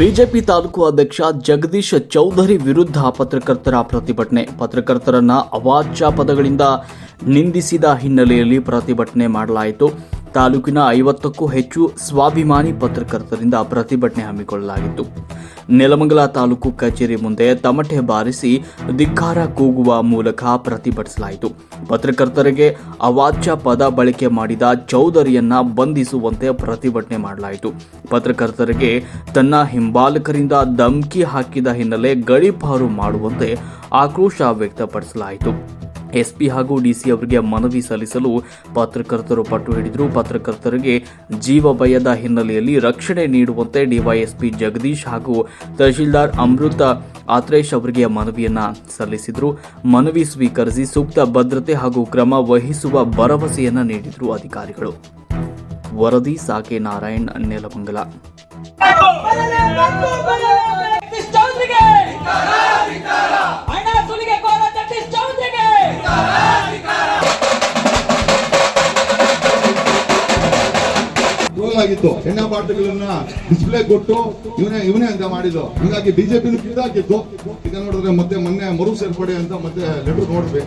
BJP taluk ಅಧ್ಯಕ್ಷ ಜಗದೀಶ್ ಚೌಧರಿ ವಿರುದ್ಧ ಪತ್ರಕರ್ತರ ಪ್ರತಿಭಟನೆ. ಪತ್ರಕರ್ತರನ್ನ ಅವಾಚ್ಯ ಪದಗಳಿಂದ ನಿಂದಿಸಿದ ಹಿನ್ನೆಲೆಯಲ್ಲಿ ಪ್ರತಿಭಟನೆ ಮಾಡಲಾಯಿತು. ತಾಲೂಕಿನ ಐವತ್ತಕ್ಕೂ ಹೆಚ್ಚು ಸ್ವಾಭಿಮಾನಿ ಪತ್ರಕರ್ತರಿಂದ ಪ್ರತಿಭಟನೆ ಹಮ್ಮಿಕೊಳ್ಳಲಾಗಿತ್ತು. ನೆಲಮಂಗಲ ತಾಲೂಕು ಕಚೇರಿ ಮುಂದೆ ತಮಟೆ ಬಾರಿಸಿ ಧಿಕ್ಕಾರ ಕೂಗುವ ಮೂಲಕ ಪ್ರತಿಭಟಿಸಲಾಯಿತು. ಪತ್ರಕರ್ತರಿಗೆ ಅವಾಚ್ಯ ಪದ ಬಳಕೆ ಮಾಡಿದ ಚೌಧರಿಯನ್ನ ಬಂಧಿಸುವಂತೆ ಪ್ರತಿಭಟನೆ ಮಾಡಲಾಯಿತು. ಪತ್ರಕರ್ತರಿಗೆ ತನ್ನ ಹಿಂಬಾಲಕರಿಂದ ಧಮಕಿ ಹಾಕಿದ ಹಿನ್ನೆಲೆ ಗಡಿಪಾರು ಮಾಡುವಂತೆ ಆಕ್ರೋಶ ವ್ಯಕ್ತಪಡಿಸಲಾಯಿತು. ಎಸ್ಪಿ ಹಾಗೂ ಡಿಸಿ ಅವರಿಗೆ ಮನವಿ ಸಲ್ಲಿಸಲು ಪತ್ರಕರ್ತರು ಪಟ್ಟು ಹಿಡಿದರು. ಪತ್ರಕರ್ತರಿಗೆ ಜೀವ ಭಯದ ಹಿನ್ನೆಲೆಯಲ್ಲಿ ರಕ್ಷಣೆ ನೀಡುವಂತೆ ಡಿವೈಎಸ್ಪಿ ಜಗದೀಶ್ ಹಾಗೂ ತಹಶೀಲ್ದಾರ್ ಅಮೃತ ಆತ್ರೇಶ್ ಅವರಿಗೆ ಮನವಿಯನ್ನ ಸಲ್ಲಿಸಿದರು. ಮನವಿ ಸ್ವೀಕರಿಸಿ ಸೂಕ್ತ ಭದ್ರತೆ ಹಾಗೂ ಕ್ರಮ ವಹಿಸುವ ಭರವಸೆಯನ್ನ ನೀಡಿದರು ಅಧಿಕಾರಿಗಳು. ವರದಿ ಸಾಕೆ ನಾರಾಯಣ್, ನೆಲಮಂಗಲ. ಜಗದೀಶ್ ಟ್ರೋಲ್ ಆಗಿತ್ತು ಎಣ್ಣೆ ಬಾಟ್ಲುಗಳನ್ನ ಡಿಸ್ಪ್ಲೇ ಕೊಟ್ಟು ಇವನೇ ಇವನೇ ಅಂತ ಮಾಡಿದ್ದು. ಹೀಗಾಗಿ ಬಿಜೆಪಿ ಕಿತ್ತಾಕಿತ್ತು. ಈಗ ನೋಡಿದ್ರೆ ಮತ್ತೆ ಮೊನ್ನೆ ಮರು ಸೇರ್ಪಡೆ ಅಂತ ಮತ್ತೆ ಲೆಟರ್ ನೋಡಿದ್ವಿ.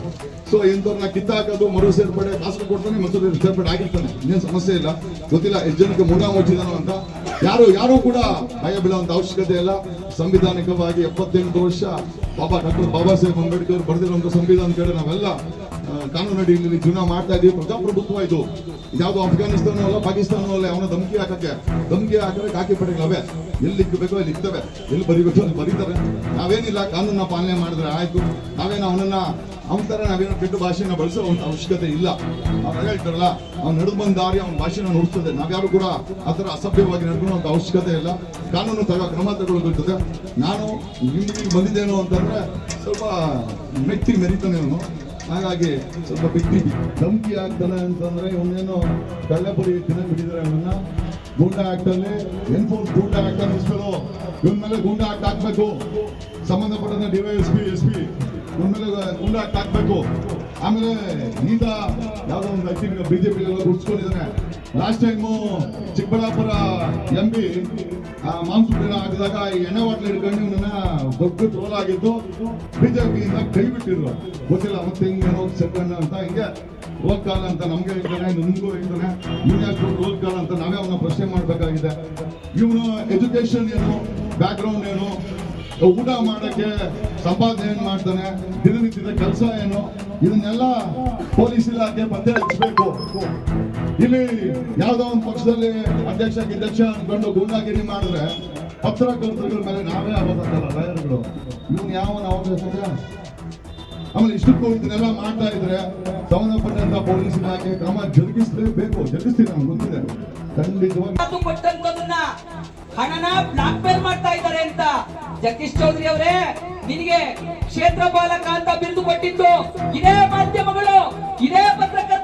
ಸೊ ಇಂಥವ್ರನ್ನ ಕಿತ್ತಾಕೋದು, ಮರು ಸೇರ್ಪಡೆ ಕಾಸು ಕೊಡ್ತಾನೆ ಮತ್ತೆ ಸೇರ್ಪಡೆ ಆಗಿರ್ತಾನೆ. ಇನ್ನೇನು ಸಮಸ್ಯೆ ಇಲ್ಲ. ಗೊತ್ತಿಲ್ಲ, ಎಷ್ಟು ಜನಕ್ಕೆ ಮೂಢ ಮುಚ್ಚಿದಾನೋ ಅಂತ. ಯಾರು ಯಾರು ಕೂಡ ಭಯ ಬೀಳುವಂತ ಅವಶ್ಯಕತೆ ಇಲ್ಲ. ಸಂವಿಧಾನಿಕವಾಗಿ ಎಪ್ಪತ್ತೆಂಟು ವರ್ಷ ಬಾಬಾ ಡಾಕ್ಟರ್ ಬಾಬಾ ಸಾಹೇಬ್ ಅಂಬೇಡ್ಕರ್ ಬರೆದಿರುವಂತ ಸಂವಿಧಾನ ಕಡೆ ನಾವೆಲ್ಲ ಕಾನೂನು ಅಡಿಯಲ್ಲಿ ಜೀವನ ಮಾಡ್ತಾ ಇದೀವಿ. ಪ್ರಜಾಪ್ರಭುತ್ವ ಇದು. ಯಾವ್ದು ಅಫ್ಘಾನಿಸ್ತಾನ ಅಲ್ಲ ಪಾಕಿಸ್ತಾನ ಅಲ್ಲ ಅವನ ಧಮಕಿ ಹಾಕಕ್ಕೆ? ಧಮಕಿ ಹಾಕಿದ್ರೆ ಕಾಕಿ ಪಡೆಗಳವೆ. ಎಲ್ಲಿ ಇಕ್ಕಬೇಕೋ ಅಲ್ಲಿ ಇರ್ತವೆ ಎಲ್ಲಿ ಬರಿಬೇಕು ಅಲ್ಲಿ ಬರೀತಾರೆ. ನಾವೇನಿಲ್ಲ ಕಾನೂನ ಪಾಲನೆ ಮಾಡಿದ್ರೆ ಆಯ್ತು. ನಾವೇನು ಅವನನ್ನ, ಅವನ ತರ ನಾವೇನೋ ಕೆಟ್ಟ ಭಾಷೆನ ಬಳಸೋ ಅವಶ್ಯಕತೆ ಇಲ್ಲ. ಅವ್ರು ಹೇಳ್ತಾರಲ್ಲ, ಅವ್ನು ನಡೆದು ಬಂದ ದಾರಿ, ಅವನ ಭಾಷೆನ ನುಡಿಸ್ತದೆ. ನಾವ್ಯಾರು ಕೂಡ ಆ ಥರ ಅಸಭ್ಯವಾಗಿ ನಡ್ಕೊಳ್ಳೋ ಅವಶ್ಯಕತೆ ಇಲ್ಲ. ಕಾನೂನು ತಗೋ, ಕ್ರಮ ತಗೊಳ್ಳೋದಿರ್ತದೆ ನಾನು ಇಲ್ಲಿ ಬಂದಿದ್ದೇನು ಅಂತಂದ್ರೆ ಸ್ವಲ್ಪ ಮೆಚ್ಚಿ ಮೆರಿತಾನೆ ಅವನು. ಹಾಗಾಗಿ ಸ್ವಲ್ಪ ಬಿಟ್ಟಿ ಧಮಕಿ ಆಗ್ತಾನೆ ಅಂತಂದ್ರೆ ಇವನೇನು ಕಳ್ಳಪುರಿ ತಿನ್ನಕ್ ಬಿಟ್ಟಿದ್ದಾರೆ ಗೂಂಡಾ ಗೂಂಡ ಆಕ್ಟ್ ಅಲ್ಲಿ ಎನ್ಫೋರ್ಸ್ ಗೂಂಡಾ ಆಕ್ಟ್ ಅನ್ನಿಸ್ಬೇಕು ಇವನ್ ಮೇಲೆ ಗೂಂಡ ಆಕ್ಟ್ ಹಾಕ್ಬೇಕು. ಸಂಬಂಧಪಟ್ಟಂತ ಡಿವೈಎಸ್ಪಿ ಎಸ್ ಪಿ ಇವನ್ ಮೇಲೆ ಗೂಂಡ ಆಕ್ಟ್ ಹಾಕ್ಬೇಕು. ಆಮೇಲೆ ಈಗ ಯಾವುದೋ ಒಂದು ಐತಿ ಥಿಂಕ್ ಬಿಜೆಪಿ ಎಲ್ಲ ಗುಡ್ಸ್ಕೊಂಡಿದ್ದಾನೆ last time Chikkaballapur M P monsoon ಹಾಕಿದಾಗ ಈ ಎಣ್ಣೆ ಬಾಟ್ಲ್ ಹಿಡ್ಕೊಂಡು ನನ್ನ ದೊಡ್ಡ ಟ್ರೋಲ್ ಆಗಿದ್ದು ಬಿಜೆಪಿಯಿಂದ ಕೈ ಬಿಟ್ಟಿದ್ರು. ಗೊತ್ತಿಲ್ಲ, ಮತ್ತೆ ಹಿಂಗೇನೋ ಸೆಕೆಂಡ್ ಅಂತ ಹಿಂಗೆ ಓದ್ಕಾಲ ಕಾಲ್ ಅಂತ ನಮ್ಗೆ ಹೇಳ್ತಾನೆ, ನಿಮ್ಗೂ ಹೇಳ್ತಾನೆ ಇವ್ನು ಯಾಕೆ ಅಂತ ನಾವೇ ಅವನ ಪ್ರಶ್ನೆ ಮಾಡಬೇಕಾಗಿದೆ. ಇವನು ಎಜುಕೇಶನ್ ಏನು ಬ್ಯಾಕ್ಗ್ರೌಂಡ್ ಏನು, ಊಟ ಮಾಡೋಕ್ಕೆ ಸಂಪಾದನೆ ಏನು ಮಾಡ್ತಾನೆ, ದಿನನಿತ್ಯದ ಕೆಲಸ ಏನು, ಇದನ್ನೆಲ್ಲ ಪೊಲೀಸ್ ಇಲಾಖೆ ಪತ್ತೆ ಹಚ್ಚಬೇಕು ಇಲ್ಲಿ ಯಾವ್ದೋ ಒಂದು ಪಕ್ಷದಲ್ಲಿ ಅಧ್ಯಕ್ಷ ಗಿಧ್ಯಕ್ಷ ಅನ್ಕೊಂಡು ಗೂಂಡಾಗಿರಿ ಮಾಡಿದ್ರೆ ಪತ್ರಕರ್ತರುಗಳ ಮೇಲೆ ನಾವೇ ಆಗೋದಲ್ಲ ಲಾಯರ್ಗಳು ಇವನ್ ಯಾವ ಅವಕಾಶ ಆಮೇಲೆ ಇಷ್ಟಕ್ಕೂ ಇದನ್ನೆಲ್ಲ ಮಾಡ್ತಾ ಇದ್ರೆ ಸಂಬಂಧಪಟ್ಟಂತ ಪೊಲೀಸ್ ಇಲಾಖೆ ಕ್ರಮ ಜರುಗಿಸಲೇಬೇಕು. ಜರುಗಿಸ್ತೀನಿ ನಮ್ಗೆ ಗೊತ್ತಿದೆ. ಖಂಡಿತವಾಗಿ. ಹಣನ ಬ್ಲಾಕ್ ಮೇಲ್ ಮಾಡ್ತಾ ಇದ್ದಾರೆ ಅಂತ ಜಗದೀಶ್ ಚೌಧರಿ ಅವರೇ, ನಿನಗೆ ಕ್ಷೇತ್ರ ಬಾಲಕ ಅಂತ ಬಿರುದು ಕೊಟ್ಟಿದ್ದು ಇದೇ ಮಾಧ್ಯಮಗಳು, ಇದೇ ಪತ್ರಕರ್ತರು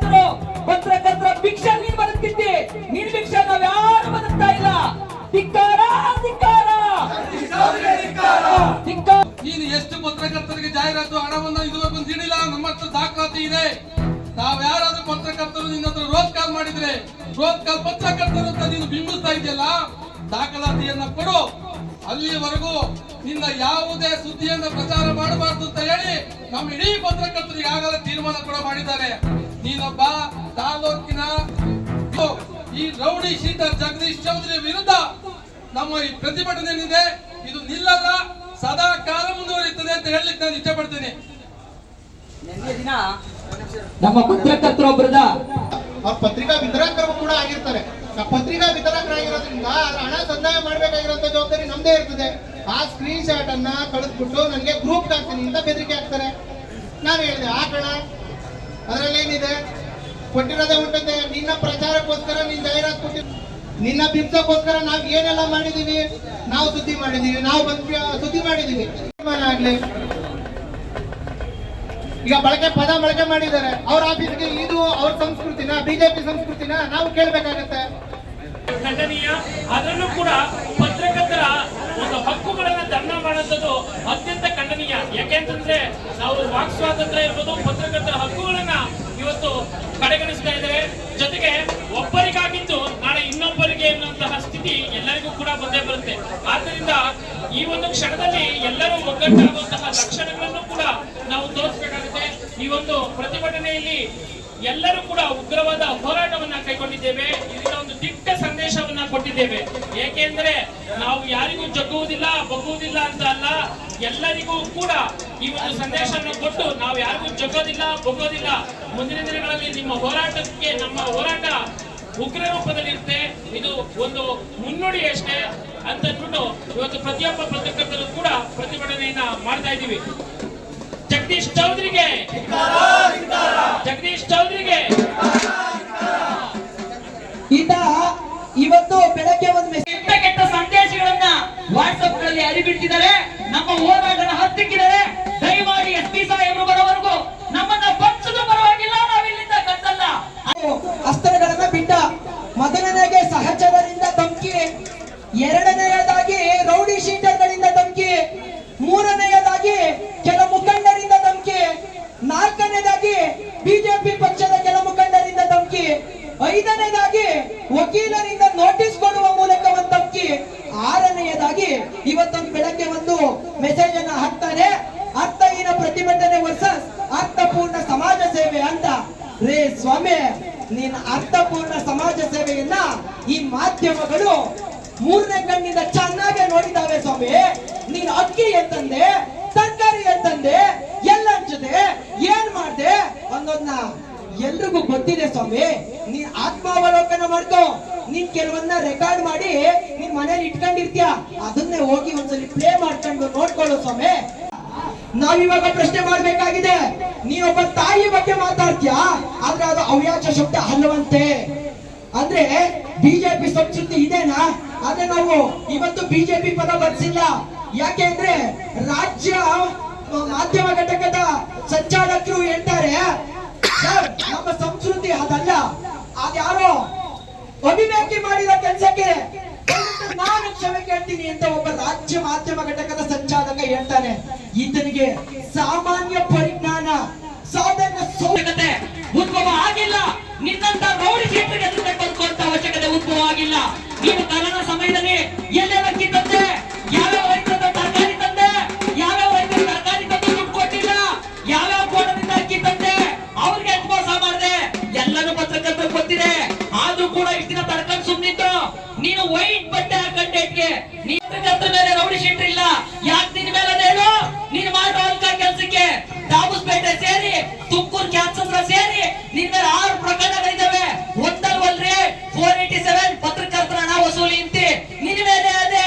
ಪತ್ರಕರ್ತರ ಭಿಕ್ಷೆ ನೀನ್ ಬದುಕ್ತಿದ್ದೆ. ನಿನ್ ಭಿಕ್ಷೆ ನಾವ್ ಯಾರು ಬದುಕ್ತಾ ಇಲ್ಲ. ಧಿಕ್ಕಾರ ಧಿಕ್ಕಾರ. ನೀನು ಎಷ್ಟು ಪತ್ರಕರ್ತರಿಗೆ ಜಾಹೀರಾತು ಹಣವನ್ನ ಇದುವರೆಗೂ ನೀಡಿಲ್ಲ ನಮ್ಮ ಹತ್ರ ದಾಖಲಾತಿ ಇದೆ. ನಾವ್ ಯಾರಾದ್ರೂ ಪತ್ರಕರ್ತರು ನಿನ್ನ ಹತ್ರ ರೋಜ್ ಕಾಲ್ ಮಾಡಿದ್ರೆ ರೋಜ್ ಕಾಲ್ ಪತ್ರಕರ್ತರು ಅಂತ ನೀನು ಬಿಂಬಿಸ್ತಾ ಇದೆಯಲ್ಲ ದಾಖಲಾತಿಯನ್ನ ಕೊಡು. ಅಲ್ಲಿವರೆಗೂ ನಿನ್ನ ಯಾವುದೇ ಸುದ್ದಿಯನ್ನ ಪ್ರಚಾರ ಮಾಡಬಾರ್ದು ಅಂತ ಹೇಳಿ ನಮ್ಮ ಇಡೀ ಪತ್ರಕರ್ತರಿಗೆ ಆಗಲೇ ತೀರ್ಮಾನ ಕೂಡ ಮಾಡಿದ್ದಾರೆ. ನೀನೊಬ್ಬ ತಾಲೂಕಿನ ಈ ರೌಡಿ ಶೀಟರ್ ಜಗದೀಶ್ ಚೌಧರಿ ವಿರುದ್ಧ ನಮ್ಮ ಈ ಪ್ರತಿಭಟನೆ ಏನಿದೆ ಇದು ನಿಲ್ಲಲ್ಲ ಸದಾ ಕಾಲ ಮುಂದುವರಿಯುತ್ತದೆ ಅಂತ ಹೇಳಲಿಕ್ಕೆ ನಾನು ಇಷ್ಟಪಡ್ತೀನಿ. ನಿನ್ನೆ ದಿನ ನಮ್ಮ ಪತ್ರಕರ್ತರೊಬ್ಬರದ ಅವ್ರ ಪತ್ರಿಕಾ ವಿತರಕರು ಕೂಡ ಆಗಿರ್ತಾರೆ. ಆ ಪತ್ರಿಕಾ ವಿತರಕರಾಗಿರೋದ್ರಿಂದ ಅದ್ರ ಹಣ ಸಂದಾಯ ಮಾಡ್ಬೇಕಾಗಿರೋಂಥ ಜವಾಬ್ದಾರಿ ನಮ್ದೇ ಇರ್ತದೆ. ಆ ಸ್ಕ್ರೀನ್ ಶಾಟ್ ಅನ್ನ ಕಳಿಸ್ಬಿಟ್ಟು ನನಗೆ ಗ್ರೂಪ್ ಹಾಕ್ತೀನಿ ಅಂತ ಬೆದರಿಕೆ ಹಾಕ್ತಾರೆ. ನಾನು ಹೇಳಿದೆ ಹಾಕೋಣ ಅದ್ರಲ್ಲೇನಿದೆ? ಕೊಟ್ಟಿರೋದೇ ಉಂಟಂತೆ ನಿನ್ನ ಪ್ರಚಾರಕ್ಕೋಸ್ಕರ ನೀನ್ ಜಾಹೀರಾತು ಕೊಟ್ಟಿ ನಿನ್ನ ಬಿಂಬಕ್ಕೋಸ್ಕರ ನಾವ್ ಏನೆಲ್ಲ ಮಾಡಿದೀವಿ? ನಾವು ಸುದ್ದಿ ಮಾಡಿದೀವಿ. ನಾವು ಬಂದ್ವಿ ಸುದ್ದಿ ಮಾಡಿದೀವಿ. ಆಗ್ಲಿ. ಈಗ ಬಳಕೆ ಪದ ಬಳಕೆ ಮಾಡಿದ್ದಾರೆ. ಅವ್ರ ಆಫೀಸ್ಗೆ ಇದು ಅವ್ರ ಸಂಸ್ಕೃತಿನ? ಬಿಜೆಪಿ ಸಂಸ್ಕೃತಿನ? ನಾವು ಕೇಳ್ಬೇಕಾಗತ್ತೆ. ಖಂಡನೀಯ. ಅದನ್ನು ಕೂಡ ಪತ್ರಕರ್ತರ ಒಂದು ಹಕ್ಕುಗಳನ್ನ ಧರ್ಮ ಮಾಡುವಂಥದ್ದು ಅತ್ಯಂತ ಖಂಡನೀಯ. ಯಾಕೆಂತಂದ್ರೆ ನಾವು ವಾಕ್ ಸ್ವಾತಂತ್ರ್ಯ ಇರ್ಬೋದು, ಪತ್ರಕರ್ತರ ಹಕ್ಕುಗಳನ್ನ ಇವತ್ತು ಕಡೆಗಣಿಸ್ತಾ ಇದ್ದಾರೆ ಜೊತೆಗೆ ಒಬ್ಬರಿಗಾಗಿದ್ದು ನಾಳೆ ಇನ್ನೊಬ್ಬರಿಗೆ ಎನ್ನುವಂತಹ ಸ್ಥಿತಿ ಎಲ್ಲರಿಗೂ ಕೂಡ ಬಂದೇ ಬರುತ್ತೆ ಇರುತ್ತೆ ಆದ್ದರಿಂದ ಈ ಒಂದು ಕ್ಷಣದಲ್ಲಿ ಎಲ್ಲರೂ ಒಗ್ಗಟ್ಟಾಗುವಂತಹ ಲಕ್ಷಣಗಳನ್ನು ಕೂಡ ನಾವು ತೋರಿಸಬೇಕಾಗುತ್ತೆ. ಈ ಒಂದು ಪ್ರತಿಭಟನೆಯಲ್ಲಿ ಎಲ್ಲರೂ ಕೂಡ ಉಗ್ರವಾದ ಹೋರಾಟವನ್ನ ಕೈಗೊಂಡಿದ್ದೇವೆ. ಇದರಿಂದ ಒಂದು ದಿಟ್ಟ ಸಂದೇಶವನ್ನ ಕೊಟ್ಟಿದ್ದೇವೆ. ಏಕೆಂದ್ರೆ ನಾವು ಯಾರಿಗೂ ಜಗ್ಗುವುದಿಲ್ಲ, ಬಗ್ಗುವುದಿಲ್ಲ ಅಂತ ಅಲ್ಲ, ಎಲ್ಲರಿಗೂ ಕೂಡ ಈ ಒಂದು ಸಂದೇಶವನ್ನು ಕೊಟ್ಟು ನಾವು ಯಾರಿಗೂ ಜಗ್ಗೋದಿಲ್ಲ, ಬಗ್ಗೋದಿಲ್ಲ. ಮುಂದಿನ ದಿನಗಳಲ್ಲಿ ನಿಮ್ಮ ಹೋರಾಟಕ್ಕೆ, ನಮ್ಮ ಹೋರಾಟ ಉಗ್ರ ರೂಪದಲ್ಲಿರುತ್ತೆ. ಇದು ಒಂದು ಮುನ್ನುಡಿ ಅಷ್ಟೇ ಅಂತ ಅಂದ್ಬಿಟ್ಟು ಇವತ್ತು ಪ್ರತಿಯೊಬ್ಬ ಪತ್ರಕರ್ತರು ಕೂಡ ಪ್ರತಿಭಟನೆಯನ್ನ ಮಾಡ್ತಾ ಇದ್ದೀವಿ. ಜಗದೀಶ್ ಚೌಧರಿಗೆ ಜಗದೀಶ್ ಚೌಧರಿಗೆ ಈತ ಇವತ್ತು ಬೆಳಗ್ಗೆ ಒಂದು ಕೆಟ್ಟ ಕೆಟ್ಟ ಸಂದೇಶಗಳನ್ನ ವಾಟ್ಸ್ಆಪ್ಗಳಲ್ಲಿ ಅರಿಬಿಡ್ತಿದ್ದಾರೆ ನಮ್ಮ ಹೋರಾಟನ ಹತ್ತಿಕ್ಕಿದ್ದಾರೆ ದಯಮಾಡಿ ಎಸ್ ಪಿ ಸಾಹೇಬರು ಬರೋವರೆಗೂ ನಮ್ಮನ್ನ ಬಂಚದು ಪರವಾಗಿಲ್ಲ ನಾವಿಲ್ಲಿಂದ ಕದ್ದಲ್ಲ ಅಸ್ತ್ರಗಳನ್ನ ಬಿಟ್ಟ ಮೊದಲನೆಗೆ ಸಹಚರರಿಂದ ಧಮಕಿ. ಎರಡನೆಯದಾಗಿ ರೌಡಿ ಶೀಟರ್ಗಳಿಂದ ಧಮಕಿ ಮೂರನೆಯದಾಗಿ ಕೆಲ ಮುಖಂಡರಿಂದ ಧಮಕಿ ನಾಲ್ಕನೇದಾಗಿ ಬಿಜೆಪಿ ಪಕ್ಷದ ಕೆಲ ಮುಖಂಡರಿಂದ ಧಮಕಿ ಐದನೇದಾಗಿ ವಕೀಲರಿಂದ ನೋಟಿಸ್ ಕೊಡುವ ಮೂಲಕ ಒಂದು ಧಮಕಿ ಆರನೆಯದಾಗಿ ಇವತ್ತೊಂದು ಬೆಳಗ್ಗೆ ಒಂದು ಮೆಸೇಜ್ ಅನ್ನ ಹಾಕ್ತಾನೆ ಅರ್ಥಹೀನ ಪ್ರತಿಭಟನೆ ವರ್ಸಸ್ ಅರ್ಥಪೂರ್ಣ ಸಮಾಜ ಸೇವೆ ಅಂತ ರೇ ಸ್ವಾಮಿ ನೀನ್ ಅರ್ಥಪೂರ್ಣ ಸಮಾಜ ಸೇವೆಯನ್ನ ಈ ಮಾಧ್ಯಮಗಳು ಮೂರನೇ ಕಣ್ಣಿಂದ ಚೆನ್ನಾಗಿ ನೋಡಿದಾವೆ ಸ್ವಾಮಿ ನೀನ್ ಅಕ್ಕಿ ಎಂತಂದೆ ತರಕಾರಿ ಎಂತಂದೆ ಎಲ್ಲ ಹಂಚದೆ ಏನ್ ಮಾಡ್ದೆ ಅನ್ನೋದ್ನ ಎಲ್ರಿಗೂ ಗೊತ್ತಿದೆ ಸ್ವಾಮಿ ನೀನ್ ಆತ್ಮಾವಲೋಕನ ಮಾಡ್ಕೋ. ನೀನ್ ಕೆಲವನ್ನ ರೆಕಾರ್ಡ್ ಮಾಡಿ ನಿನ್ ಮನೇಲಿ ಇಟ್ಕೊಂಡಿರ್ತೀಯ. ಅದನ್ನೇ ಹೋಗಿ ಒಂದ್ಸಲಿ ಪ್ಲೇ ಮಾಡ್ಕೊಂಡು ನೋಡ್ಕೊಳ್ಳೋ ಸ್ವಾಮಿ. ನಾವಿವಾಗ ಪ್ರಶ್ನೆ ಮಾಡ್ಬೇಕಾಗಿದೆ. ನೀನೊಬ್ಬ ತಾಯಿ ಬಗ್ಗೆ ಮಾತಾಡ್ತೀಯ? ಆದ್ರೆ ಅದು ಅವ್ಯಾಚ ಶಬ್ದ ಅಲ್ಲವಂತೆ. ಅಂದ್ರೆ ಬಿಜೆಪಿ ಸಂಸ್ಕೃತಿ ಇದೇನಾ? ಆದ್ರೆ ನಾವು ಇವತ್ತು ಬಿಜೆಪಿ ಪದ ಬರ್ಸಿಲ್ಲ. ಯಾಕೆ ಅಂದ್ರೆ ರಾಜ್ಯ ಮಾಧ್ಯಮ ಘಟಕದ ಸಂಚಾಲಕರು ಹೇಳ್ತಾರೆ ನಮ್ಮ ಅಭಿವ್ಯಕ್ತಿ ಮಾಡಿದ ಕೆಲಸಕ್ಕೆ. ನಾನು ಕ್ಷಮೆ ಕೇಳ್ತೀನಿ ಅಂತ ಒಬ್ಬ ರಾಜ್ಯ ಮಾಧ್ಯಮ ಘಟಕದ ಸಂಚಾಲಕ ಹೇಳ್ತಾನೆ. ಈತನಿಗೆ ಸಾಮಾನ್ಯ ಪರಿಜ್ಞಾನ ಸಾಧನ ಸೌಕತೆ ಉದ್ಭವ ಆಗಿಲ್ಲ. ನಿನ್ನಂತ ರೌಡಿ ಸೀಟರಿಗೆ ಎದುರು ಅವಶ್ಯಕತೆ ಉದ್ಭವ ಆಗಿಲ್ಲ. ನೀನು ಕರೋನಾ ಸಮಯದಲ್ಲಿ ಎಲ್ಲೆಲ್ಲ ಕಿತ್ತಂತೆ? ತಂದೆ ನೀನು ವೈಟ್ ಬಟ್ಟೆ ಹಾಕೊಂಡಕ್ಕೆ ನೀತ್ರ ಮೇಲೆ ರೌಡಿ ಶೀಟ್ ಇಲ್ಲ. ಯಾಕೆ ನಿನ್ ಮೇಲೆ ಹೇಳು? ನೀನು ಮಾಡೋ ಕೆಲ್ಸಕ್ಕೆ ಕೆಲ್ಸಕ್ಕೆ. ದಾಬುಸ್ಪೇಟೆ ಸೇರಿ ತುಮಕೂರು ಕ್ಯಾನ್ಸರ್ ಸೇರಿ ನಿನ್ ಮೇಲೆ ಆರು ಪ್ರಕರಣಗಳಿದ್ದಾವೆ ಒಂದಲ್ವಲ್ರಿ? ಫೋರ್ ಏಟಿ ಸೆವೆನ್ ಪತ್ರಕರ್ತರ ಹಣ ವಸೂಲಿ ಇಂತಿ. ನಿನ್ ಮೇಲೆ ಅದೇ.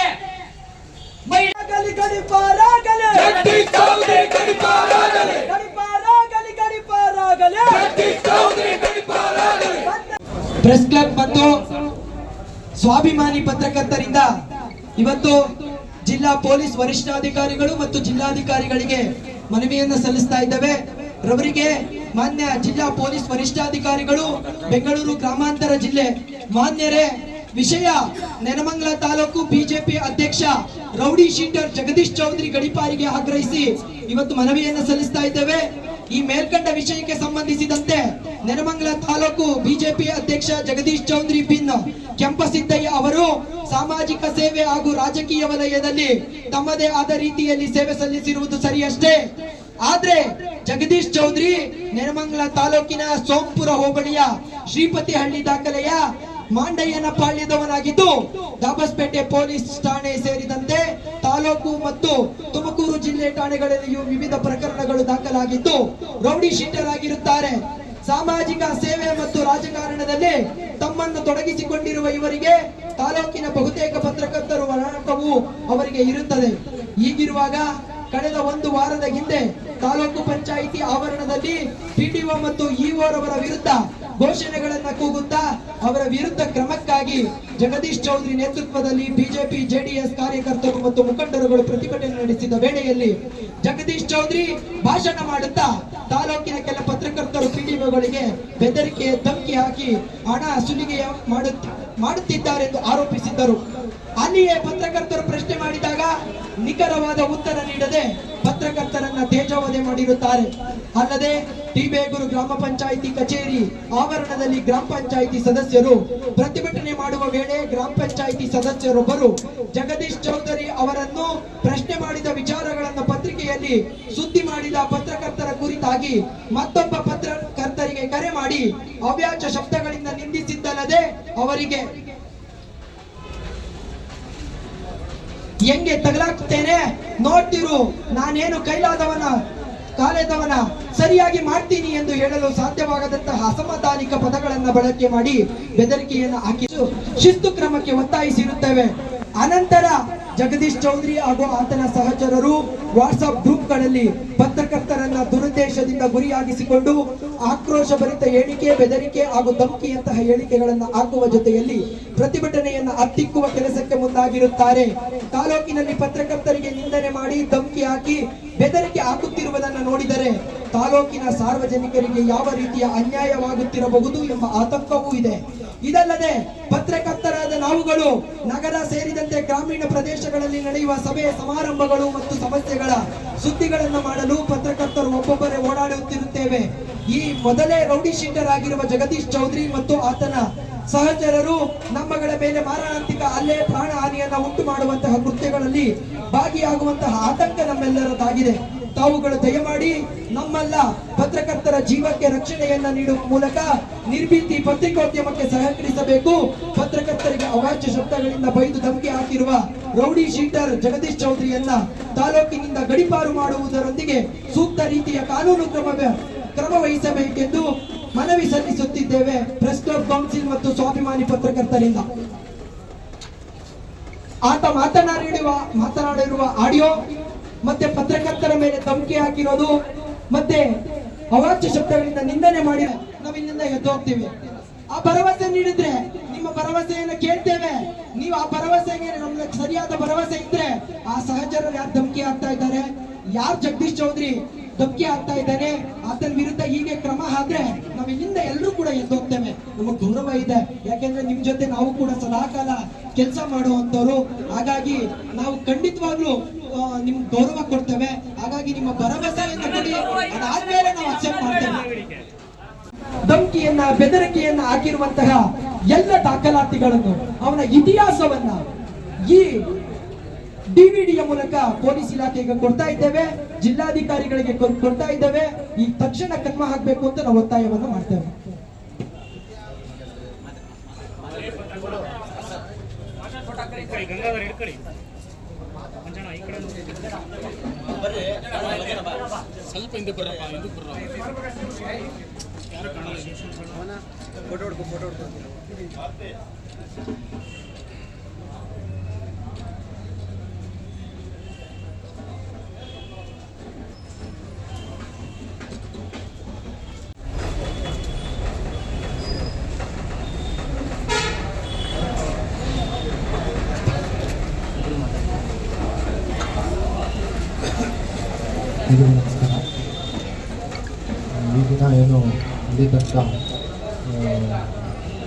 ಪ್ರೆಸ್ ಕ್ಲಬ್ ಮತ್ತು ಸ್ವಾಭಿಮಾನಿ ಪತ್ರಕರ್ತರಿಂದ ಇವತ್ತು ಜಿಲ್ಲಾ ಪೊಲೀಸ್ ವರಿಷ್ಠಾಧಿಕಾರಿಗಳು ಮತ್ತು ಜಿಲ್ಲಾಧಿಕಾರಿಗಳಿಗೆ ಮನವಿಯನ್ನು ಸಲ್ಲಿಸ್ತಾ ಇದ್ದೇವೆ. ರವರಿಗೆ ಮಾನ್ಯ ಜಿಲ್ಲಾ ಪೊಲೀಸ್ ವರಿಷ್ಠಾಧಿಕಾರಿಗಳು, ಬೆಂಗಳೂರು ಗ್ರಾಮಾಂತರ ಜಿಲ್ಲೆ ಮಾನ್ಯರೇ, ವಿಷಯ ನೆನಮಂಗಲ ತಾಲೂಕು ಬಿಜೆಪಿ ಅಧ್ಯಕ್ಷ ರೌಡಿ ಶೀಟರ್ ಜಗದೀಶ್ ಚೌಧರಿ ಗಡಿಪಾರಿಗೆ ಆಗ್ರಹಿಸಿ ಇವತ್ತು ಮನವಿಯನ್ನು ಸಲ್ಲಿಸ್ತಾ ಇದ್ದೇವೆ. ಈ ಮೇಲ್ಕಂಡ ವಿಷಯಕ್ಕೆ ಸಂಬಂಧಿಸಿದಂತೆ ನೆರಮಂಗಲ ತಾಲೂಕು ಬಿಜೆಪಿ ಅಧ್ಯಕ್ಷ ಜಗದೀಶ್ ಚೌಧರಿ ಬಿನ್ ಕೆಂಪಸಿದ್ದಯ್ಯ ಅವರು ಸಾಮಾಜಿಕ ಸೇವೆ ಹಾಗೂ ರಾಜಕೀಯ ವಲಯದಲ್ಲಿ ತಮ್ಮದೇ ಆದ ರೀತಿಯಲ್ಲಿ ಸೇವೆ ಸಲ್ಲಿಸಿರುವುದು ಸರಿಯಷ್ಟೇ. ಆದ್ರೆ ಜಗದೀಶ್ ಚೌಧರಿ ನೆರಮಂಗಲ ತಾಲೂಕಿನ ಸೋಂಪುರ ಹೋಬಳಿಯ ಶ್ರೀಪತಿಹಳ್ಳಿ ದಾಖಲೆಯ ಮಾಂಡಯ್ಯನ ಪಾಳ್ಯದವನಾಗಿದ್ದು, ದಾಬಸ್ಪೇಟೆ ಪೊಲೀಸ್ ಠಾಣೆ ಸೇರಿದಂತೆ ತಾಲೂಕು ಮತ್ತು ತುಮಕೂರು ಜಿಲ್ಲೆ ಠಾಣೆಗಳಲ್ಲಿಯೂ ವಿವಿಧ ಪ್ರಕರಣಗಳು ದಾಖಲಾಗಿದ್ದು, ರೌಡಿ ಶೀಟರ್ ಆಗಿರುತ್ತಾರೆ. ಸಾಮಾಜಿಕ ಸೇವೆ ಮತ್ತು ರಾಜಕಾರಣದಲ್ಲಿ ತಮ್ಮನ್ನು ತೊಡಗಿಸಿಕೊಂಡಿರುವ ಇವರಿಗೆ ತಾಲೂಕಿನ ಬಹುತೇಕ ಪತ್ರಕರ್ತರು ಒಳಾಟವು ಅವರಿಗೆ ಇರುತ್ತದೆ. ಹೀಗಿರುವಾಗ ಕಳೆದ ಒಂದು ವಾರದ ಹಿಂದೆ ತಾಲೂಕು ಪಂಚಾಯಿತಿ ಆವರಣದಲ್ಲಿ ಪಿಡಿಒ ಮತ್ತು ಇಒ ರವರ ವಿರುದ್ಧ ಘೋಷಣೆಗಳನ್ನ ಕೂಗುತ್ತಾ ಅವರ ವಿರುದ್ಧ ಕ್ರಮಕ್ಕಾಗಿ ಜಗದೀಶ್ ಚೌಧರಿ ನೇತೃತ್ವದಲ್ಲಿ ಬಿಜೆಪಿ, ಜೆಡಿಎಸ್ ಕಾರ್ಯಕರ್ತರು ಮತ್ತು ಮುಖಂಡರುಗಳು ಪ್ರತಿಭಟನೆ ನಡೆಸಿದ ವೇಳೆಯಲ್ಲಿ ಜಗದೀಶ್ ಚೌಧರಿ ಭಾಷಣ ಮಾಡುತ್ತಾ ತಾಲೂಕಿನ ಕೆಲ ಪತ್ರಕರ್ತರು ಪಿಡಿಒಗಳಿಗೆ ಬೆದರಿಕೆ, ಧಮಕಿ ಹಾಕಿ ಹಣ ಸುಲಿಗೆ ಮಾಡುತ್ತಿದ್ದಾರೆ ಮಾಡುತ್ತಿದ್ದಾರೆಂದು ಆರೋಪಿಸಿದ್ದರು. ಅಲ್ಲಿಯೇ ಪತ್ರಕರ್ತರು ಪ್ರಶ್ನೆ ಮಾಡಿದಾಗ ನಿಖರವಾದ ಉತ್ತರ ನೀಡದೆ ಪತ್ರಕರ್ತರನ್ನ ತೇಜವಧೆ ಮಾಡಿರುತ್ತಾರೆ. ಅಲ್ಲದೆ ಟಿಬೇಗೂರು ಗ್ರಾಮ ಪಂಚಾಯಿತಿ ಕಚೇರಿ ಆವರಣದಲ್ಲಿ ಗ್ರಾಮ ಪಂಚಾಯಿತಿ ಸದಸ್ಯರು ಪ್ರತಿಭಟನೆ ಮಾಡುವ ವೇಳೆ ಗ್ರಾಮ ಪಂಚಾಯಿತಿ ಸದಸ್ಯರೊಬ್ಬರು ಜಗದೀಶ್ ಚೌಧರಿ ಅವರನ್ನು ಪ್ರಶ್ನೆ ಮಾಡಿದ ವಿಚಾರಗಳನ್ನು ಪತ್ರಿಕೆಯಲ್ಲಿ ಸುದ್ದಿ ಮಾಡಿದ ಪತ್ರಕರ್ತರ ಕುರಿತಾಗಿ ಮತ್ತೊಬ್ಬ ಪತ್ರಕರ್ತರಿಗೆ ಕರೆ ಮಾಡಿ ಅವ್ಯಾಚ ಶಬ್ದಗಳಿಂದ ನಿಂದಿಸಿದ್ದಲ್ಲದೆ ಅವರಿಗೆ ಹೆಂಗೆ ತಗಲಾಕ್ತೇನೆ ನೋಡ್ತಿರು, ನಾನೇನು ಕೈಲಾದವನ, ಕಾಲೇದವನ, ಸರಿಯಾಗಿ ಮಾಡ್ತೀನಿ ಎಂದು ಹೇಳಲು ಸಾಧ್ಯವಾಗದಂತಹ ಅಸಮಾಧಾನಿಕ ಪದಗಳನ್ನು ಬಳಕೆ ಮಾಡಿ ಬೆದರಿಕೆಯನ್ನು ಹಾಕಿ ಶಿಸ್ತು ಕ್ರಮಕ್ಕೆ ಒತ್ತಾಯಿಸಿರುತ್ತೇವೆ ಅನಂತರ ಜಗದೀಶ್ ಚೌಧರಿ ಹಾಗೂ ಆತನ ಸಹಚರರು ವಾಟ್ಸ್ಆಪ್ ಗ್ರೂಪ್ಗಳಲ್ಲಿ ಪತ್ರಕರ್ತರನ್ನ ದುರುದ್ದೇಶದಿಂದ ಗುರಿಯಾಗಿಸಿಕೊಂಡು ಆಕ್ರೋಶ ಭರಿತ ಹೇಳಿಕೆ ಬೆದರಿಕೆ ಹಾಗೂ ಧಮಕಿಯಂತಹ ಹೇಳಿಕೆಗಳನ್ನು ಹಾಕುವ ಜೊತೆಯಲ್ಲಿ ಪ್ರತಿಭಟನೆಯನ್ನು ಹತ್ತಿಕ್ಕುವ ಕೆಲಸಕ್ಕೆ ಮುಂದಾಗಿರುತ್ತಾರೆ. ತಾಲೂಕಿನಲ್ಲಿ ಪತ್ರಕರ್ತರಿಗೆ ನಿಂದನೆ ಮಾಡಿ ಧಮಕಿ ಹಾಕಿ ಬೆದರಿಕೆ ಹಾಕುತ್ತಿರುವುದನ್ನು ನೋಡಿದರೆ ತಾಲೂಕಿನ ಸಾರ್ವಜನಿಕರಿಗೆ ಯಾವ ರೀತಿಯ ಅನ್ಯಾಯವಾಗುತ್ತಿರಬಹುದು ಎಂಬ ಆತಂಕವೂ ಇದೆ. ಇದಲ್ಲದೆ ಪತ್ರಕರ್ತರಾದ ನಾವುಗಳು ನಗರ ಸೇರಿದಂತೆ ಗ್ರಾಮೀಣ ಪ್ರದೇಶಗಳಲ್ಲಿ ನಡೆಯುವ ಸಭೆ, ಸಮಾರಂಭಗಳು ಮತ್ತು ಸಮಸ್ಯೆಗಳ ಸುದ್ದಿಗಳನ್ನು ಮಾಡಲು ಪತ್ರಕರ್ತರು ಒಬ್ಬೊಬ್ಬರೇ ಓಡಾಡುತ್ತಿರುತ್ತೇವೆ. ಈ ಮೊದಲೇ ರೌಡಿ ಶೀಟರ್ ಆಗಿರುವ ಜಗದೀಶ್ ಚೌಧರಿ ಮತ್ತು ಆತನ ಸಹಚರರು ನಮ್ಮಗಳ ಮೇಲೆ ಮಾರಣಾಂತಿಕ ಅಲ್ಲೇ ಪ್ರಾಣ ಹಾನಿಯನ್ನ ಉಂಟು ಮಾಡುವಂತಹ ಕೃತ್ಯಗಳಲ್ಲಿ ಭಾಗಿಯಾಗುವಂತಹ ಆತಂಕ ನಮ್ಮೆಲ್ಲರದಾಗಿದೆ ತಾವುಗಳು ದಯಮಾಡಿ ನಮ್ಮೆಲ್ಲ ಪತ್ರಕರ್ತರ ಜೀವಕ್ಕೆ ರಕ್ಷಣೆಯನ್ನ ನೀಡುವ ಮೂಲಕ ನಿರ್ಭೀತಿ ಪತ್ರಿಕೋದ್ಯಮಕ್ಕೆ ಸಹಕರಿಸಬೇಕು. ಪತ್ರಕರ್ತರಿಗೆ ಅವಾಚ್ಯ ಶಬ್ದಗಳಿಂದ ಬೈದು ಧಮಕಿ ಹಾಕಿರುವ ರೌಡಿ ಶೀಟರ್ ಜಗದೀಶ್ ಚೌಧರಿಯನ್ನ ತಾಲೂಕಿನಿಂದ ಗಡಿಪಾರು ಮಾಡುವುದರೊಂದಿಗೆ ಸೂಕ್ತ ರೀತಿಯ ಕಾನೂನು ಕ್ರಮ ಕ್ರಮ ವಹಿಸಬೇಕೆಂದು ಮನವಿ ಸಲ್ಲಿಸುತ್ತಿದ್ದೇವೆ ಪ್ರೆಸ್ ಕ್ಲಬ್ ಕೌನ್ಸಿಲ್ ಮತ್ತು ಸ್ವಾಭಿಮಾನಿ ಪತ್ರಕರ್ತರಿಂದ. ಆತ ಮಾತನಾಡಿರುವ ಮಾತನಾಡಿರುವ ಆಡಿಯೋ, ಮತ್ತೆ ಪತ್ರಕರ್ತರ ಮೇಲೆ ಧಮಕಿ ಹಾಕಿರೋದು, ಮತ್ತೆ ಅವಾಚ್ಯ ಶಬ್ದಗಳಿಂದ ನಿಂದನೆ ಮಾಡಿ ನಾವು ಇಲ್ಲಿಂದ ಎದ್ದು ಹೋಗ್ತೀವಿ. ಆ ಭರವಸೆ ನೀಡಿದ್ರೆ ನಿಮ್ಮ ಭರವಸೆಯನ್ನು ಕೇಳ್ತೇವೆ. ನೀವು ಆ ಭರವಸೆಗೆ ನಮ್ಗೆ ಸರಿಯಾದ ಭರವಸೆ ಇದ್ರೆ ಆ ಸಹಚರರು ಯಾರು ಧಮಕಿ ಆಗ್ತಾ ಇದ್ದಾರೆ? ಯಾರು ಜಗದೀಶ್ ಚೌಧರಿ ಧಮಕಿ ಆಗ್ತಾ ಇದ್ದಾನೆ ಆತನ ವಿರುದ್ಧ ಹೀಗೆ ಕ್ರಮ ಆದ್ರೆ ನಾವು ಇಲ್ಲಿಂದ ಎಲ್ಲರೂ ಕೂಡ ಎದ್ದು ಹೋಗ್ತೇವೆ ನಮಗೆ ಗೌರವ ಇದೆ. ಯಾಕೆಂದ್ರೆ ನಿಮ್ ಜೊತೆ ನಾವು ಕೂಡ ಸದಾಕಾಲ ಕೆಲಸ ಮಾಡುವಂತವ್ರು ಹಾಗಾಗಿ ನಾವು ಖಂಡಿತವಾಗ್ಲೂ ನಿಮ್ ಗೌರವ ಕೊಡ್ತೇವೆ. ಹಾಗಾಗಿ ನಿಮ್ಮ ಭರವಸೆಯನ್ನು ಕೊಡಿ ಅದಾದ್ಮೇಲೆ ನಾವು ಅಕ್ಸೆಪ್ಟ್ ಮಾಡ್ತೇವೆ. ಧಮಕಿಯನ್ನ, ಬೆದರಿಕೆಯನ್ನ ಹಾಕಿರುವಂತಹ ಎಲ್ಲ ದಾಖಲಾತಿಗಳನ್ನು, ಅವನ ಇತಿಹಾಸವನ್ನ ಈ ಡಿವಿಡಿಯ ಮೂಲಕ ಪೊಲೀಸ್ ಇಲಾಖೆಗೆ ಕೊಡ್ತಾ ಇದ್ದೇವೆ ಜಿಲ್ಲಾಧಿಕಾರಿಗಳಿಗೆ ಕೊ- ಕೊಡ್ತಾ ಇದ್ದೇವೆ. ಈ ತಕ್ಷಣ ಕ್ರಮ ಹಾಕಬೇಕು ಅಂತ ನಾವು ಒತ್ತಾಯವನ್ನು ಮಾಡ್ತೇವೆ.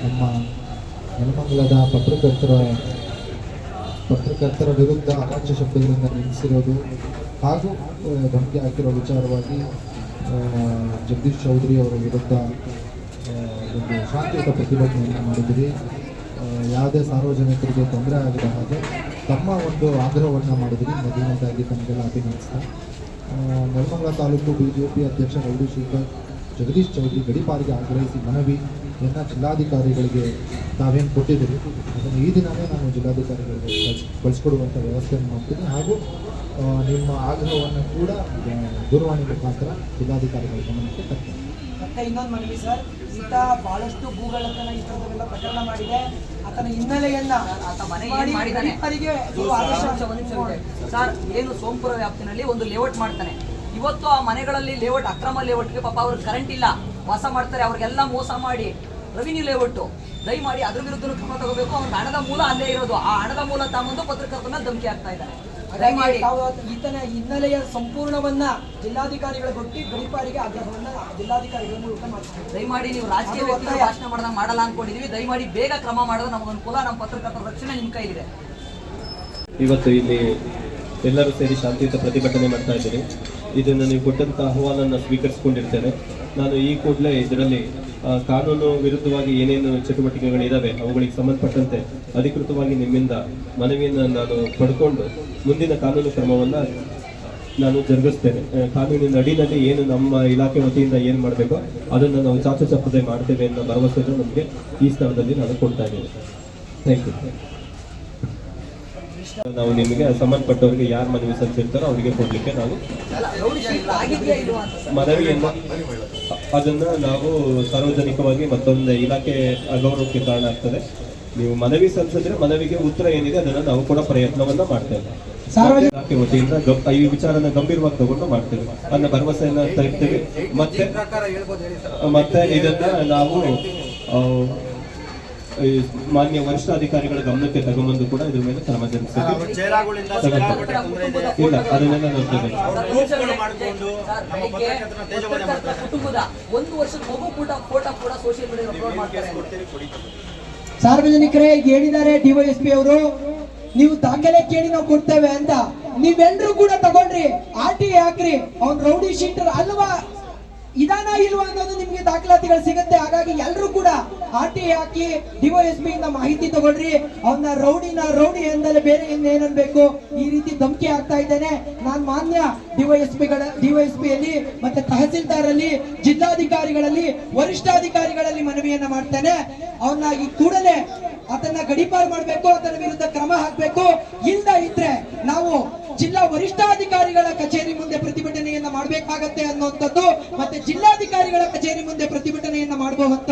ನಮ್ಮ ನೆಲಮಂಗಲದ ಪತ್ರಕರ್ತರ ಪತ್ರಕರ್ತರ ವಿರುದ್ಧ ಅವಾಚ್ಯ ಶಬ್ದಗಳಿಂದ ನಿಲ್ಲಿಸಿರೋದು ಹಾಗೂ ಧಮಕಿ ಹಾಕಿರೋ ವಿಚಾರವಾಗಿ ಜಗದೀಶ್ ಚೌಧರಿ ಅವರ ವಿರುದ್ಧ ಒಂದು ಶಾಂತಿಯುತ ಪ್ರತಿಭಟನೆಯನ್ನು ಮಾಡಿದ್ದೀರಿ ಯಾವುದೇ ಸಾರ್ವಜನಿಕರಿಗೆ ತೊಂದರೆ ಆಗದ ಹಾಗೆ ತಮ್ಮ ಒಂದು ಆಗ್ರಹವನ್ನು ಮಾಡಿದ್ರಿ ಮೊದಲನೇದಾಗಿ ತಮಗೆಲ್ಲ ಅಭಿನಂದಿಸ್ತಾ ನೆಲಮಂಗಲ ತಾಲೂಕು ಪಿ ಅಧ್ಯಕ್ಷ ರೌಡಿ ಶೇಖರ್ ಜಗದೀಶ್ ಚೌಧರಿ ಗಡಿಪಾರಿಗೆ ಆಗ್ರಹಿಸಿ ಮನವಿ ಎಲ್ಲ ಜಿಲ್ಲಾಧಿಕಾರಿಗಳಿಗೆ ತಾವೇನು ಕೊಟ್ಟಿದ್ದೀರಿ ಅದನ್ನು ಈ ದಿನವೇ ನಾನು ಜಿಲ್ಲಾಧಿಕಾರಿಗಳಿಗೆ ಕಳ್ಸ್ ಕಳಿಸ್ಕೊಡುವಂಥ ವ್ಯವಸ್ಥೆಯನ್ನು ಮಾಡ್ತೀನಿ. ಹಾಗೂ ನಿಮ್ಮ ಆಗ್ರಹವನ್ನು ಕೂಡ ದೂರವಾಣಿ ಮುಖಾಂತರ ಜಿಲ್ಲಾಧಿಕಾರಿಗಳ ಗಮನಕ್ಕೆ ತರ್ತೀನಿ. ಮತ್ತೆ ಇನ್ನೊಂದು ಮನವಿ ಸರ್ ಇಂಥ ಬಹಳಷ್ಟು ಭೂಗಳನ್ನ ಈ ಥರದವೆಲ್ಲ ಪ್ರಕರಣ ಮಾಡಿದೆ. ಆತನ ಹಿನ್ನೆಲೆಯನ್ನ ಆತ ಮನೆ. ಸರ್ ಏನು ಸೋಂಪುರ ವ್ಯಾಪ್ತಿನಲ್ಲಿ ಒಂದು ಲೇಔಟ್ ಮಾಡ್ತಾನೆ. ಇವತ್ತು ಆ ಮನೆಗಳಲ್ಲಿ ಲೇಔಟ್ ಅಕ್ರಮ ಲೇಔಟ್ಗೆ ಪಾಪ ಅವ್ರಿಗೆ ಕರೆಂಟ್ ಇಲ್ಲ. ವಾಸ ಮಾಡ್ತಾರೆ ಅವ್ರಿಗೆಲ್ಲ ಮೋಸ ಮಾಡಿ. ರೆವಿನ್ಯೂ ಲೇಔಟ್ ದಯಮಾಡಿ ಅದ್ರ ವಿರುದ್ಧ ಕ್ರಮ ತಗೋಬೇಕು. ಅವ್ರ ಹಣದ ಮೂಲ ಅಲ್ಲೇ ಇರೋದು. ಆ ಹಣದ ಮೂಲ ತಗೊಂಡು ಪತ್ರಕರ್ತನ ಧಮಕಿ ಆಗ್ತಾ ಇದ್ದಾರೆ. ದಯಮಾಡಿ. ಈತನ ಹಿನ್ನೆಲೆಯ ಸಂಪೂರ್ಣವನ್ನ ಜಿಲ್ಲಾಧಿಕಾರಿಗಳ ಕೊಟ್ಟು ಗಡಿಪಾರಿಗೆ ಆಗ್ರಹವನ್ನ ಜಿಲ್ಲಾಧಿಕಾರಿಗಳ ಮೂಲಕ ಮಾಡ್ತಾರೆ ದಯಮಾಡಿ ನೀವು ರಾಜಕೀಯ ವ್ಯಕ್ತಿ ವ್ಯಕ್ತಿಗಳ. ಭಾಷಣ ಮಾಡ ಮಾಡಲ್ಲ ಅನ್ಕೊಂಡಿದೀವಿ. ದಯಮಾಡಿ ಬೇಗ ಕ್ರಮ ಮಾಡೋದು ನಮ್ಗೆ ಅನುಕೂಲ ನಮ್ಮ ಪತ್ರಕರ್ತರ ರಕ್ಷಣೆ ನಿಮ್ಮ ಕೈಲಿದೆ. ಇವತ್ತು ಇಲ್ಲಿ ಎಲ್ಲರೂ ಸೇರಿ ಶಾಂತಿಯುತ ಪ್ರತಿಭಟನೆ ಮಾಡ್ತಾ ಇದ್ದೀರಿ. ಇದನ್ನು ನೀವು ಕೊಟ್ಟಂತ ಅಹವಾಲನ್ನು ಸ್ವೀಕರಿಸಿಕೊಂಡಿರ್ತೇನೆ. ನಾನು ಈ ಕೂಡಲೇ ಇದರಲ್ಲಿ ಕಾನೂನು ವಿರುದ್ಧವಾಗಿ ಏನೇನು ಚಟುವಟಿಕೆಗಳಿದ್ದಾವೆ ಅವುಗಳಿಗೆ ಸಂಬಂಧಪಟ್ಟಂತೆ ಅಧಿಕೃತವಾಗಿ ನಿಮ್ಮಿಂದ ಮನವಿಯನ್ನು ನಾನು ಪಡ್ಕೊಂಡು ಮುಂದಿನ ಕಾನೂನು ಕ್ರಮವನ್ನು ನಾನು ಜರುಗಿಸ್ತೇನೆ. ಕಾನೂನಿನ ಅಡಿನಲ್ಲಿ ಏನು ನಮ್ಮ ಇಲಾಖೆ ವತಿಯಿಂದ ಏನು ಮಾಡಬೇಕೋ ಅದನ್ನು ನಾವು ಚಾಚು ಚಪ್ಪದೆ ಮಾಡ್ತೇವೆ ಅನ್ನೋ ಭರವಸೆಯನ್ನು ನಮಗೆ ಈ ಸ್ಥಳದಲ್ಲಿ ನಾನು ಕೊಡ್ತಾ ಇದ್ದೇನೆ. ಥ್ಯಾಂಕ್ ಯು ನಾವು ನಿಮಗೆ ಸಂಬಂಧಪಟ್ಟವರಿಗೆ ಯಾರು ಮನವಿ ಸಲ್ಲಿಸಿರ್ತಾರೋ ಅವರಿಗೆ ಕೊಡ್ಲಿಕ್ಕೆ ನಾವು ಮನವಿಯನ್ನು ಅದನ್ನ ನಾವು ಸಾರ್ವಜನಿಕವಾಗಿ ಮತ್ತೊಂದು ಇಲಾಖೆ ಅಗೌರವಕ್ಕೆ ಕಾರಣ ಆಗ್ತದೆ. ನೀವು ಮನವಿ ಸಲ್ಲಿಸಿದ್ರೆ ಮನವಿಗೆ ಉತ್ತರ ಏನಿದೆ ಅದನ್ನ ನಾವು ಕೂಡ ಪ್ರಯತ್ನವನ್ನ ಮಾಡ್ತೇವೆ. ಇಲಾಖೆ ವತಿಯಿಂದ ಈ ವಿಚಾರನ ಗಂಭೀರವಾಗಿ ತಗೊಂಡು ಮಾಡ್ತೇವೆ. ಅನ್ನೋ ಭರವಸೆಯನ್ನ ತರ್ತೇವೆ. ಮತ್ತೆ ಮತ್ತೆ ಇದನ್ನ ನಾವು ಮಾನ್ಯ ವರಿಷ್ಠಾಧಿಕಾರಿಗಳ ಗಮನಕ್ಕೆ ತಗೊಂಡು ಕೂಡ ಇದ್ರ ಮೇಲೆ ಕ್ರಮ ಇಲ್ಲ ಅದನ್ನೆಲ್ಲ ಕುಟುಂಬದ ಒಂದು ವರ್ಷದ ಮಗು ಕೂಡ ಫೋಟೋ ಕೂಡ ಸೋಷಿಯಲ್ ಮೀಡಿಯಾ ಅಪ್ಲೋಡ್ ಮಾಡ್ತಾರೆ. ಸಾರ್ವಜನಿಕರೇ ಹೇಳಿದ್ದಾರೆ ಡಿವೈಎಸ್ಪಿ ಅವರು ನೀವು ದಾಖಲೆ ಕೇಳಿ ನಾವು ಕೊಡ್ತೇವೆ ಅಂತ. ನೀವೆಲ್ಲರೂ ಕೂಡ ತಗೊಂಡ್ರಿ ಆರ್ ಟಿ ಹಾಕ್ರಿ ಅವ್ನ್ ರೌಡಿ ಶೀಟರ್ ಅಲ್ವಾ? ಇದಾನ ಇಲ್ವಾ ಅನ್ನೋದು ನಿಮಗೆ ದಾಖಲಾತಿಗಳು ಸಿಗುತ್ತೆ. ಹಾಗಾಗಿ ಎಲ್ಲರೂ ಕೂಡ ಆರ್ ಟಿ ಹಾಕಿ ಡಿವೈಎಸ್ಪಿ ಇಂದ ಮಾಹಿತಿ ತಗೊಳ್ರಿ. ಅವನ ರೌಡಿನ ರೌಡಿ ಎಂದಲೇ ಬೇರೆ ಇನ್ನೇನನ್ಬೇಕು? ಈ ರೀತಿ ಧಮಕಿ ಆಗ್ತಾ ಇದ್ದೇನೆ. ನಾನು ಮಾನ್ಯ ಡಿವೈಎಸ್ಪಿಗಳ ಡಿವೈಎಸ್ಪಿಯಲ್ಲಿ ಮತ್ತೆ ತಹಸೀಲ್ದಾರ್ ಅಲ್ಲಿ ಜಿಲ್ಲಾಧಿಕಾರಿಗಳಲ್ಲಿ, ವರಿಷ್ಠಾಧಿಕಾರಿಗಳಲ್ಲಿ ಮನವಿಯನ್ನ ಮಾಡ್ತೇನೆ. ಅವನ್ನ ಈ ಕೂಡಲೇ ಅದನ್ನ ಗಡಿಪಾರು ಮಾಡಬೇಕು ಅದರ ವಿರುದ್ಧ ಕ್ರಮ ಹಾಕಬೇಕು. ಇಲ್ಲದ ಇದ್ರೆ ನಾವು ಜಿಲ್ಲಾ ವರಿಷ್ಠಾಧಿಕಾರಿಗಳ ಕಚೇರಿ ಮುಂದೆ ಪ್ರತಿಭಟನೆಯನ್ನ ಮಾಡಬೇಕಾಗತ್ತೆ ಅನ್ನುವಂಥದ್ದು, ಮತ್ತೆ ಜಿಲ್ಲಾಧಿಕಾರಿಗಳ ಕಚೇರಿ ಮುಂದೆ ಪ್ರತಿಭಟನೆಯನ್ನ ಮಾಡಬಹುದಂತ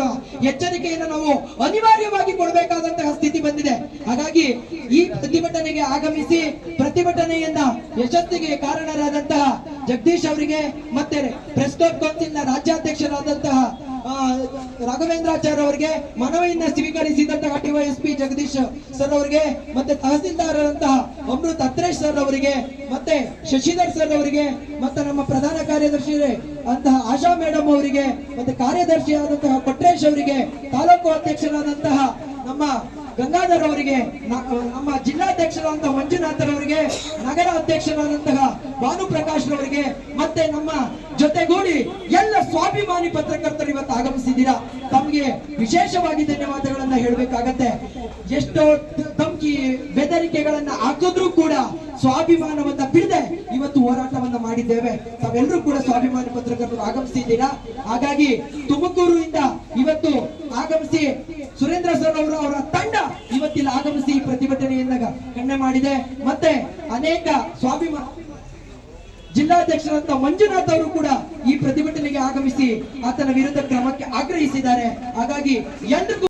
ಎಚ್ಚರಿಕೆಯನ್ನು ನಾವು ಅನಿವಾರ್ಯವಾಗಿ ಕೊಡಬೇಕಾದಂತಹ ಸ್ಥಿತಿ ಬಂದಿದೆ. ಹಾಗಾಗಿ ಈ ಪ್ರತಿಭಟನೆಗೆ ಆಗಮಿಸಿ ಪ್ರತಿಭಟನೆಯನ್ನ ಯಶಸ್ಸಿಗೆ ಕಾರಣರಾದಂತಹ ಜಗದೀಶ್ ಅವರಿಗೆ ಮತ್ತೆ ಪ್ರೆಸ್ ಕ್ಲಬ್ ಕೌನ್ಸಿಲ್ನ ರಾಜ್ಯಾಧ್ಯಕ್ಷರಾದಂತಹ ರಾಘವೇಂದ್ರಾಚಾರ್ಯ ಅವರಿಗೆ ಮನವಿಯನ್ನ ಸ್ವೀಕರಿಸಿದಂತಹ ಡಿವೈಎಸ್ಪಿ ಜಗದೀಶ್ ಸರ್ ಅವರಿಗೆ, ಮತ್ತೆ ತಹಸೀಲ್ದಾರರಂತಹ ಅಮೃತ್ ಅತ್ರೇಶ್ ಸರ್ ಅವರಿಗೆ, ಮತ್ತೆ ಶಶಿಧರ್ ಸರ್ ಅವರಿಗೆ, ಮತ್ತೆ ನಮ್ಮ ಪ್ರಧಾನ ಕಾರ್ಯದರ್ಶಿ ಅಂತಹ ಆಶಾ ಮೇಡಮ್ ಅವರಿಗೆ, ಮತ್ತೆ ಕಾರ್ಯದರ್ಶಿ ಆದಂತಹ ಕೊಟ್ರೇಶ್ ಅವರಿಗೆ, ತಾಲೂಕು ಅಧ್ಯಕ್ಷರಾದಂತಹ ನಮ್ಮ ಗಂಗಾಧರ್ ಅವರಿಗೆ ನಮ್ಮ ಜಿಲ್ಲಾಧ್ಯಕ್ಷರಾದಂತಹ ಮಂಜುನಾಥರವರಿಗೆ, ನಗರ ಅಧ್ಯಕ್ಷರಾದಂತಹ ಭಾನುಪ್ರಕಾಶ್ ರವರಿಗೆ ಮತ್ತೆ ನಮ್ಮ ಜೊತೆಗೂಡಿ ಎಲ್ಲ ಸ್ವಾಭಿಮಾನಿ ಪತ್ರಕರ್ತರು ಇವತ್ತು ಆಗಮಿಸಿದ್ದೀರಾ? ತಮಗೆ ವಿಶೇಷವಾಗಿ ಧನ್ಯವಾದಗಳನ್ನ ಹೇಳಬೇಕಾಗತ್ತೆ. ಎಷ್ಟೋ ತಮ್ಕಿ ಬೆದರಿಕೆಗಳನ್ನ ಹಾಕಿದ್ರು ಕೂಡ ಸ್ವಾಭಿಮಾನವನ್ನ ಬಿಡದೆ ಇವತ್ತು ಹೋರಾಟವನ್ನ ಮಾಡಿದ್ದೇವೆ. ತಾವೆಲ್ಲರೂ ಕೂಡ ಸ್ವಾಭಿಮಾನಿ ಪತ್ರಕರ್ತರು ಆಗಮಿಸಿದ್ದೀರಾ? ಹಾಗಾಗಿ ತುಮಕೂರಿನಿಂದ ಇವತ್ತು ಆಗಮಿಸಿ ಸುರೇಂದ್ರ ಸರ್ ಅವರು ಅವರ ತಂಡ ಇವತ್ತಿಲ್ಲಿ ಆಗಮಿಸಿ ಈ ಪ್ರತಿಭಟನೆಯನ್ನ ಕಣ್ಣೆ ಮಾಡಿದೆ. ಮತ್ತೆ ಅನೇಕ ಸ್ವಾಭಿಮಾನ ಜಿಲ್ಲಾಧ್ಯಕ್ಷರಂತ ಮಂಜುನಾಥ್ ಅವರು ಕೂಡ ಈ ಪ್ರತಿಭಟನೆಗೆ ಆಗಮಿಸಿ ಆತನ ವಿರುದ್ಧ ಕ್ರಮಕ್ಕೆ ಆಗ್ರಹಿಸಿದ್ದಾರೆ. ಹಾಗಾಗಿ ಎಲ್ರಿಗೂ